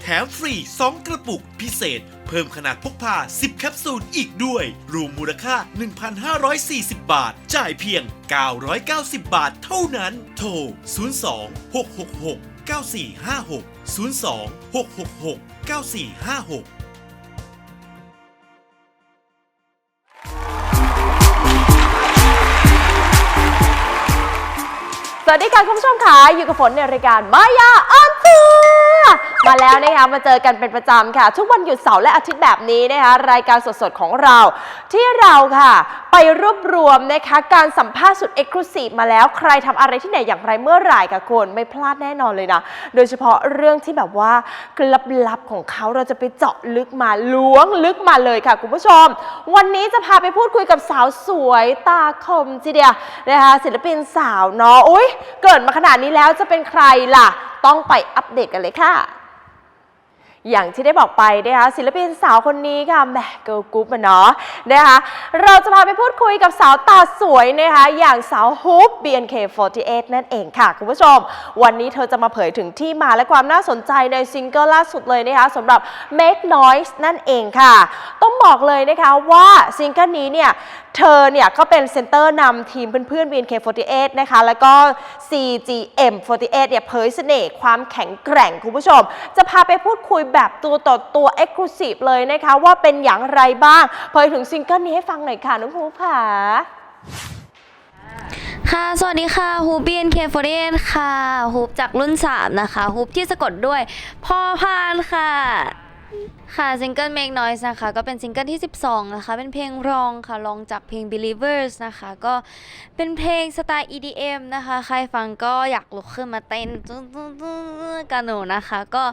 แถมฟรี 2 กระปุกพิเศษ เพิ่มขนาดพกพา 10 แคปซูลอีกด้วย รวมมูลค่า 1,540 บาท จ่ายเพียง 990 บาทเท่านั้น โทร 02 666 9456 02 666 9456สวัสดีค่ะคุณผู้ชมค่ะอยู่กับฝนในรายการมายาออนทัวร์ มาแล้วนะคะมาเจอกันเป็นประจำค่ะ ทุกวันหยุดเสาร์และอาทิตย์แบบนี้นะคะรายการสดๆของเรา ที่เราค่ะ ไปรวบรวมนะคะการสัมภาษณ์สุดเอกลุศิมาแล้วใครทำอะไรที่ไหนอย่างไรเมื่อไหร่ค่ะคุณไม่พลาดแน่นอนเลยนะ โดยเฉพาะเรื่องที่แบบว่าลับๆของเขาเราจะไปเจาะลึกมาล้วงลึกมาเลยค่ะคุณผู้ชม วันนี้จะพาไปพูดคุยกับสาวสวยตาคมทีเดียวนะคะศิลปินสาวเนาะอุ้ยเกิดมาขนาดนี้แล้วจะเป็นใครล่ะ ต้องไปอัปเดตกันเลยค่ะ อย่างที่ได้บอกไปนะคะศิลปินสาวคนนี้ค่ะแหมเกิร์ลกรุ๊ปอะเนาะนะคะเราจะพาไปพูดคุยกับสาวตาสวยนะคะอย่างสาวฮุบ BNK48 นั่นเองค่ะคุณผู้ชม วันนี้เธอจะมาเผยถึงที่มาและความน่าสนใจในซิงเกิลล่าสุดเลยนะคะสำหรับ Make Noise นั่นเองค่ะ ต้องบอกเลยนะคะว่าซิงเกิลนี้เนี่ยเธอเนี่ยก็เป็นเซนเตอร์นำทีมเพื่อนๆ BNK48 นะคะแล้วก็ CGM48 เนี่ยเผยเสน่ห์ความแข็งแกร่งคุณผู้ชม จะพาไปพูดคุยแบบแบบตัวต่อตัว Exclusive เลยนะคะ ว่าเป็นอย่างไรบ้างเผยถึงซิงเกิลนี้ให้ฟังหน่อยค่ะ น้องภูค่ะค่ะ สวัสดีค่ะฮูบ BNK48 ค่ะฮูบจากรุ่น 3 นะคะฮูบที่สะกดด้วยพ่อพานค่ะ ค่ะซิงเกิล Make Noise นะคะ ก็เป็นซิงเกิลที่ 12 นะคะ เป็นเพลงรองค่ะรองจากเพลง Believers นะคะ ก็เป็นเพลงสไตล์ EDM นะคะ ใครฟังก็อยากลุกขึ้นมาเต้นกันหนูนะคะ ก็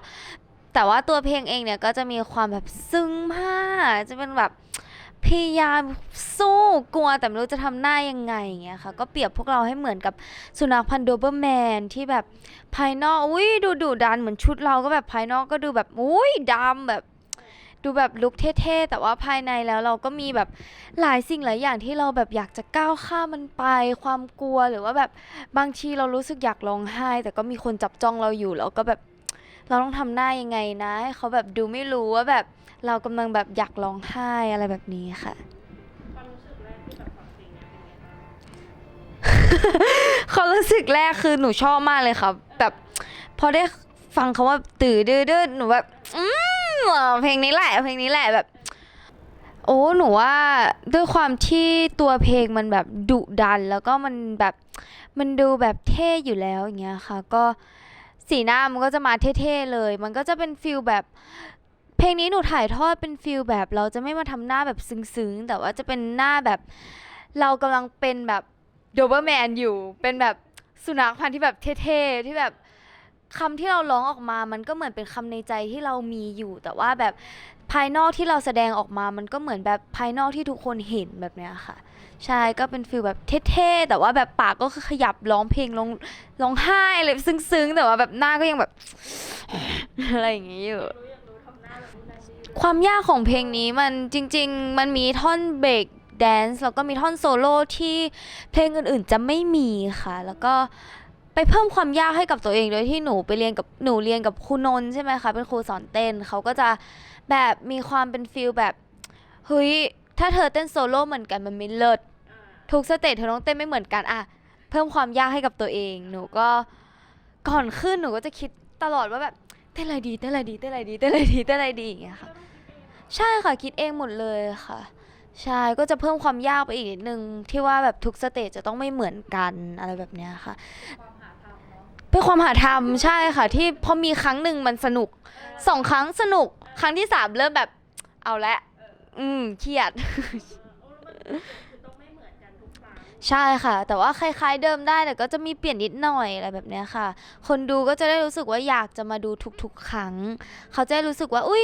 แต่ว่าตัวเพลงเองเนี่ยก็จะมีความแบบซึ้งมากจะเป็นแบบพยายามสู้กลัวแต่ไม่รู้จะทำหน้ายังไงอย่างเงี้ยค่ะ ก็เปรียบพวกเราให้เหมือนกับสุนัขพันธุ์โดเบอร์แมนที่แบบภายนอกอุ้ยดูดุดันเหมือนชุดเราก็แบบภายนอกก็ดูแบบอุ้ยดำแบบดูแบบลุคเท่ๆแต่ว่าภายในแล้วเราก็มีแบบหลายสิ่งหลายอย่างที่เราแบบอยากจะก้าวข้ามมันไป ความกลัวหรือว่าแบบบางทีเรารู้สึกอยากร้องไห้ แต่ก็มีคนจับจ้องเราอยู่แล้วก็แบบ เราต้องทำหน้ายังไงนะให้เขาแบบดูไม่รู้ว่าแบบเรากำลังแบบอยากร้องไห้อะไรแบบนี้ค่ะ ความรู้สึกแรกคือหนูชอบมากเลยค่ะแบบพอได้ฟังคาว่าตื่นดื้อดื้อหนูแบบอืมเพลงนี้แหละเพลงนี้แหละแบบ โอ้หนูว่าด้วยความที่ตัวเพลงมันแบบดุดัน แล้วก็มันแบบมันดูแบบเท่อยู่แล้วอย่างเงี้ยค่ะ ก็ สีหน้ามันก็จะมาเท่ๆเลย มันก็จะเป็นฟิลแบบ เพลงนี้หนูถ่ายทอดเป็นฟิลแบบเราจะไม่มาทำหน้าแบบซึ้งๆ แต่ว่าจะเป็นหน้าแบบเรากำลังเป็นแบบโดเบอร์แมนอยู่ เป็นแบบสุนัขพันธุ์ที่แบบเท่ๆ ที่แบบคำที่เราร้องออกมา มันก็เหมือนเป็นคำในใจที่เรามีอยู่ แต่ว่าแบบ ภายนอกที่เราแสดงออกมามันก็เหมือนแบบภายนอกที่ทุกคนเห็นแบบเนี้ยค่ะ ใช่ก็เป็นฟิลแบบเท่ๆแต่ว่าแบบปากก็คือขยับร้องเพลงร้องร้องไห้เลยซึ้งๆ แต่ว่าแบบหน้าก็ยังแบบ อะไรอย่างงี้อยู่ ความยากของเพลงนี้มันจริง ๆ มันมีท่อนเบรกแดนซ์แล้วก็มีท่อนโซโล่ที่เพลงอื่นๆจะไม่มีค่ะ แล้วก็ ไปเพิ่มความยากให้กับตัวเองโดยที่หนูไปเรียนกับหนูเรียนกับครูนนท์ใช่ไหมคะเป็นครูสอนเต้นเขาก็จะแบบมีความเป็นฟิลแบบเฮ้ยถ้าเธอเต้นโซโล่เหมือนกันมันไม่เลิศทุกสเตจเธอต้องเต้นไม่เหมือนกันอะเพิ่มความยากให้กับตัวเอง หนูก็ก่อนขึ้นหนูก็จะคิดตลอดว่าแบบเต้นอะไรดีเต้นอะไรดีเต้นอะไรดีเต้นอะไรดีเต้นอะไรดีอย่างเงี้ยค่ะใช่ค่ะคิดเองหมดเลยค่ะใช่ก็จะเพิ่มความยากไปอีกนิดนึงที่ว่าแบบทุกสเตจจะต้องไม่เหมือนกันอะไรแบบเนี้ยค่ะ เป็นความหาทำใช่ค่ะ ที่พอมีครั้งหนึ่งมันสนุกสองครั้งสนุก ครั้งที่สามเริ่มแบบเอาละ อืมเครียด ใช่ค่ะ แต่ว่าคล้ายๆเดิมได้แต่ก็จะมีเปลี่ยนนิดหน่อยอะไรแบบเนี้ยค่ะ คนดูก็จะได้รู้สึกว่าอยากจะมาดูทุกๆ ครั้ง เขาจะได้รู้สึกว่า อุ้ย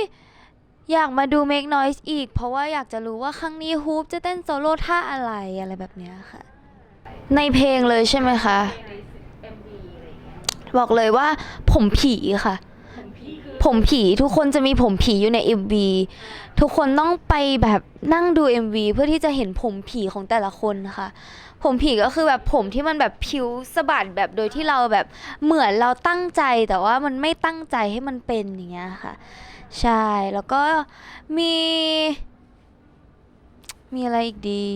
อยากมาดู Make Noise อีก เพราะว่าอยากจะรู้ว่าครั้งนี้ฮูปจะเต้นโซโล่ท่าอะไรอะไรแบบเนี้ยค่ะ ในเพลงเลยใช่ไหมคะ บอกเลยว่า ผมผีค่ะ ผมผีทุกคนจะมีผมผีอยู่ใน MV ทุกคนต้องไปแบบนั่งดู MV เพื่อที่จะเห็นผมผีของแต่ละคนนะคะผมผีก็คือแบบผมที่มันแบบผิวสะบัดแบบโดยที่เราแบบเหมือนเราตั้งใจแต่ว่ามันไม่ตั้งใจให้มันเป็นอย่างเงี้ยค่ะ ใช่แล้วก็มี มีอะไรอีกดี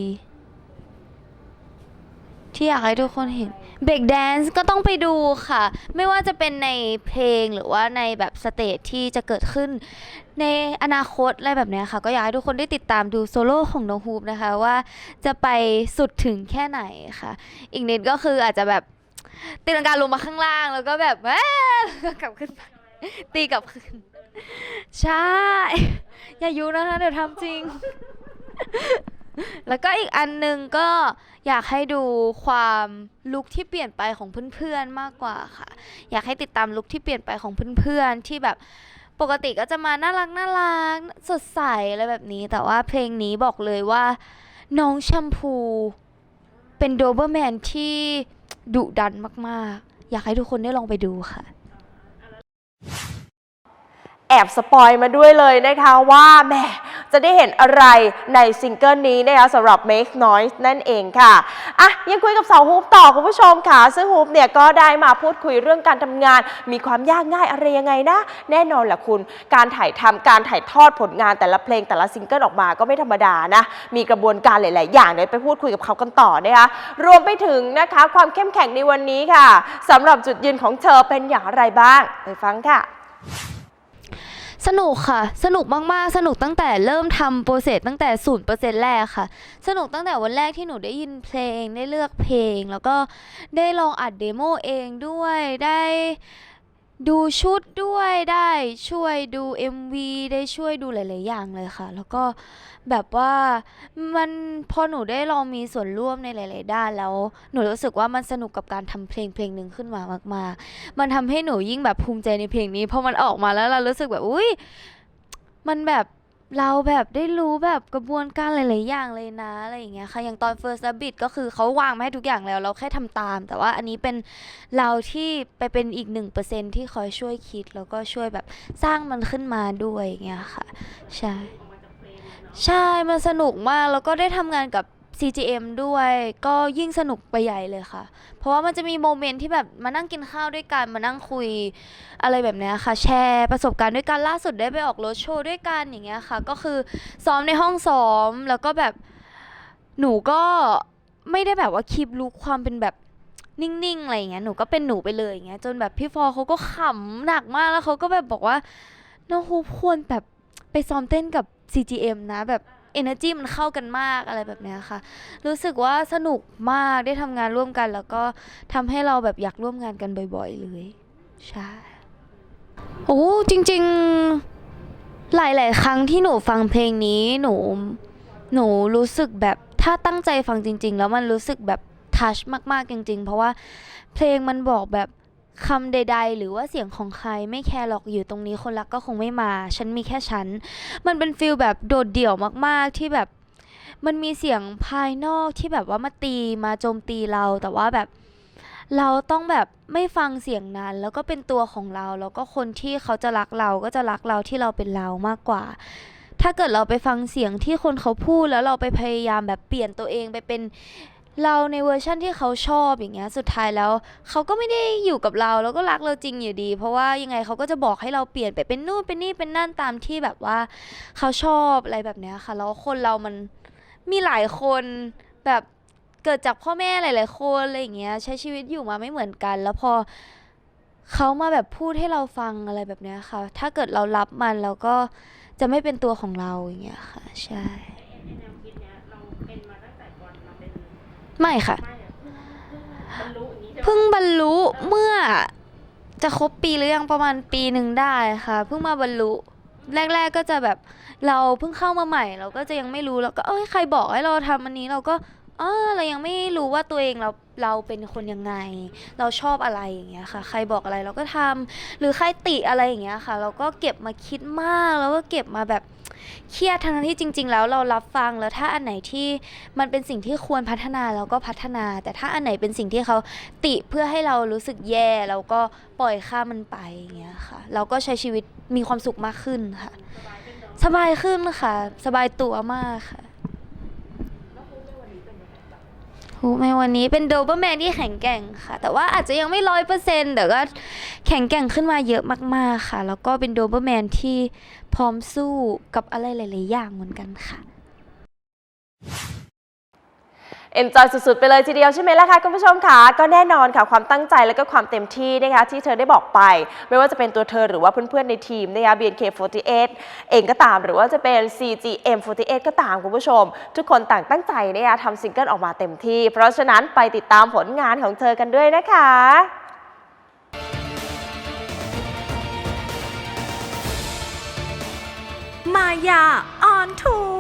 ที่อยากให้ทุกคนเห็น เบรกแดนซ์ก็ต้องไปดูค่ะ ไม่ว่าจะเป็นในเพลงหรือว่าในแบบสเตจที่จะเกิดขึ้น ในอนาคตอะไรแบบนี้ค่ะ ก็อยากให้ทุกคนได้ติดตามดูโซโล่ของน้องฮูปนะคะว่าจะไปสุดถึงแค่ไหนค่ะ อีกนิดก็คืออาจจะแบบตีลังกาลงมาข้างล่างแล้วก็แบบแล้วก็กลับขึ้นไปตีกลับขึ้น ใช่ อย่ายุนะคะเดี๋ยวทำจริง แล้วก็อีกอันหนึ่งก็อยากให้ดูความลุคที่เปลี่ยนไปของเพื่อนๆมากกว่าค่ะ อยากให้ติดตามลุคที่เปลี่ยนไปของเพื่อนๆที่แบบปกติก็จะมาน่ารักน่ารักสดใสอะไรแบบนี้ แต่ว่าเพลงนี้บอกเลยว่า น้องแชมพูเป็นโดเบอร์แมนที่ดุดันมากๆ อยากให้ทุกคนได้ลองไปดูค่ะ แอบสปอยมาด้วยเลยนะคะว่าแหม จะได้เห็นอะไรในซิงเกิลนี้นะคะสำหรับ Make Noise นั่นเองค่ะอะยังคุยกับสาวฮูปต่อคุณผู้ชมค่ะ ซึ่งฮูปเนี่ยก็ได้มาพูดคุยเรื่องการทำงาน มีความยากง่ายอะไรยังไงนะ แน่นอนแหละคุณ การถ่ายทำการถ่ายทอดผลงานแต่ละเพลงแต่ละซิงเกิลออกมาก็ไม่ธรรมดานะ มีกระบวนการหลาย ๆ อย่างเดี๋ยวไปพูดคุยกับเขากันต่อนะคะรวมไปถึงนะคะความเข้มแข็งในวันนี้ค่ะสำหรับจุดยืนของเธอเป็นอย่างไรบ้าง ไปฟังค่ะ สนุกค่ะ สนุกมากๆ สนุกตั้งแต่เริ่มทำโปรเซสตั้งแต่ศูนย์เปอร์เซ็นต์แรกค่ะ สนุกตั้งแต่วันแรกที่หนูได้ยินเพลงได้เลือกเพลง แล้วก็ได้ลองอัดเดโมเองด้วยได้ ดูชุดด้วยได้ช่วยดู MV ได้ช่วยดูหลาย ๆ อย่างเลยค่ะ แล้วก็แบบว่ามันพอหนูได้ลองมีส่วนร่วมในหลาย ๆ ด้านแล้ว หนูรู้สึกว่ามันสนุกกับการทำเพลงเพลงหนึ่งขึ้นมามาก ๆ มันทำให้หนูยิ่งแบบภูมิใจในเพลงนี้พอมันออกมาแล้วเรารู้สึกแบบอุ้ยมันแบบ เราแบบได้รู้แบบกระบวนการหลาย ๆ อย่างเลยนะอะไรอย่างเงี้ยค่ะอย่างตอน First Rabbit ก็คือเขาวางมาให้ทุกอย่างแล้ว เราแค่ทำตาม แต่ว่าอันนี้เป็นเราที่ไปเป็นอีกหนึ่งเปอร์เซ็นที่คอยช่วยคิด แล้วก็ช่วยแบบสร้างมันขึ้นมาด้วยอย่างเงี้ยค่ะ ใช่ ใช่ มันสนุกมาก แล้วก็ได้ทำงานกับ CGM ด้วยก็ยิ่งสนุกไปใหญ่เลยค่ะ เพราะว่ามันจะมีโมเมนต์ที่แบบมานั่งกินข้าวด้วยกัน มานั่งคุยอะไรแบบเนี้ยค่ะ แชร์ประสบการณ์ด้วยกันล่าสุดได้ไปออกรถโชว์ด้วยกันอย่างเงี้ยค่ะ ก็คือซ้อมในห้องซ้อมแล้วก็แบบหนูก็ไม่ได้แบบว่าคีบลุกความเป็นแบบนิ่งๆอะไรอย่างเงี้ยหนูก็เป็นหนูไปเลยอย่างเงี้ยจนแบบพี่ฟอเขาก็ขำหนักมากแล้วเขาก็แบบบอกว่าน้องฮูควรแบบไปซ้อมเต้นกับ CGM นะแบบ energy มันเข้ากันมากอะไรแบบเนี้ยค่ะ รู้สึกว่าสนุกมากได้ทำงานร่วมกัน แล้วก็ทำให้เราแบบอยากร่วมงานกันบ่อย ๆ เลยใช่โอ้จริง ๆ หลาย ๆ ครั้งที่หนูฟังเพลงนี้หนูหนูรู้สึกแบบถ้าตั้งใจฟังจริง ๆ แล้วมันรู้สึกแบบทัชมากๆจริง ๆ เพราะว่าเพลงมันบอกแบบ คำใด ๆ หรือว่าเสียงของใครไม่แคร์หรอกอยู่ตรงนี้คนรักก็คงไม่มา ฉันมีแค่ฉัน มันเป็นฟิลแบบโดดเดี่ยวมากๆที่แบบ มันมีเสียงภายนอกที่แบบว่ามาตีมาโจมตีเรา แต่ว่าแบบ เราต้องแบบไม่ฟังเสียงนั้น แล้วก็เป็นตัวของเรา แล้วก็คนที่เขาจะรักเราก็จะรักเราที่เราเป็นเรามากกว่า ถ้าเกิดเราไปฟังเสียงที่คนเขาพูดแล้วเราไปพยายามแบบเปลี่ยนตัวเองไปเป็น เราในเวอร์ชั่นที่เขาชอบอย่างเงี้ยสุดท้ายแล้ว เขาก็ไม่ได้อยู่กับเราแล้วก็รักเราจริงอยู่ดี เพราะว่ายังไงเขาก็จะบอกให้เราเปลี่ยนไปเป็นนู่นเป็นนี่เป็นนั่นตามที่แบบว่า เขาชอบอะไรแบบเนี้ยค่ะแล้วคนเรามันมีหลายคนแบบเกิดจากพ่อแม่หลาย ๆ คนอะไรอย่างเงี้ยใช้ชีวิตอยู่มาไม่เหมือนกัน แล้วพอเขามาแบบพูดให้เราฟังอะไรแบบเนี้ยค่ะ ถ้าเกิดเรารับมันเราก็จะไม่เป็นตัวของเราอย่างเงี้ยค่ะ ใช่ ไม่ค่ะ เพิ่งบรรลุเมื่อจะครบปีหรือยังประมาณปีหนึ่งได้ค่ะ เพิ่งมาบรรลุแรก ๆก็จะแบบเราเพิ่งเข้ามาใหม่ เราก็จะยังไม่รู้แล้วก็เอ้ยใครบอกให้เราทำอันนี้เราก็อ้าเรายังไม่รู้ว่าตัวเองเราเราเป็นคนยังไง เราชอบอะไรอย่างเงี้ยค่ะ ใครบอกอะไรเราก็ทำหรือใครติอะไรอย่างเงี้ยค่ะ เราก็เก็บมาคิดมากแล้วก็เก็บมาแบบ เครียดทั้งที่จริง ๆ แล้วเรารับฟังแล้วถ้าอันไหนที่มันเป็นสิ่งที่ควรพัฒนาเราก็พัฒนา แต่ถ้าอันไหนเป็นสิ่งที่เขาติเพื่อให้เรารู้สึกแย่เราก็ปล่อยข้ามมันไปอย่างเงี้ยค่ะ เราก็ใช้ชีวิตมีความสุขมากขึ้นค่ะ สบายขึ้นค่ะ สบายตัวมากค่ะ ฮูในวันนี้เป็นโดเบอร์แมนที่แข็งแกร่งค่ะ แต่ว่าอาจจะยังไม่ร้อยเปอร์เซ็นต์แต่ก็แข็งแกร่งขึ้นมาเยอะมากๆค่ะ แล้วก็เป็นโดเบอร์แมนที่พร้อมสู้กับอะไรหลาย ๆ อย่างเหมือนกันค่ะ เอนจอยสุดๆ ไปเลยทีเดียวใช่ไหมล่ะคะคุณผู้ชมคะก็แน่นอนค่ะความตั้งใจและก็ความเต็มที่นะคะที่เธอได้บอกไป ไม่ว่าจะเป็นตัวเธอหรือว่าเพื่อนๆในทีมนะคะ BNK48 เองก็ตามหรือว่าจะเป็น CGM48 ก็ตามคุณผู้ชม ทุกคนต่างตั้งใจนะคะทำซิงเกิลออกมาเต็มที่ เพราะฉะนั้นไปติดตามผลงานของเธอกันด้วยนะคะมายาออนทัว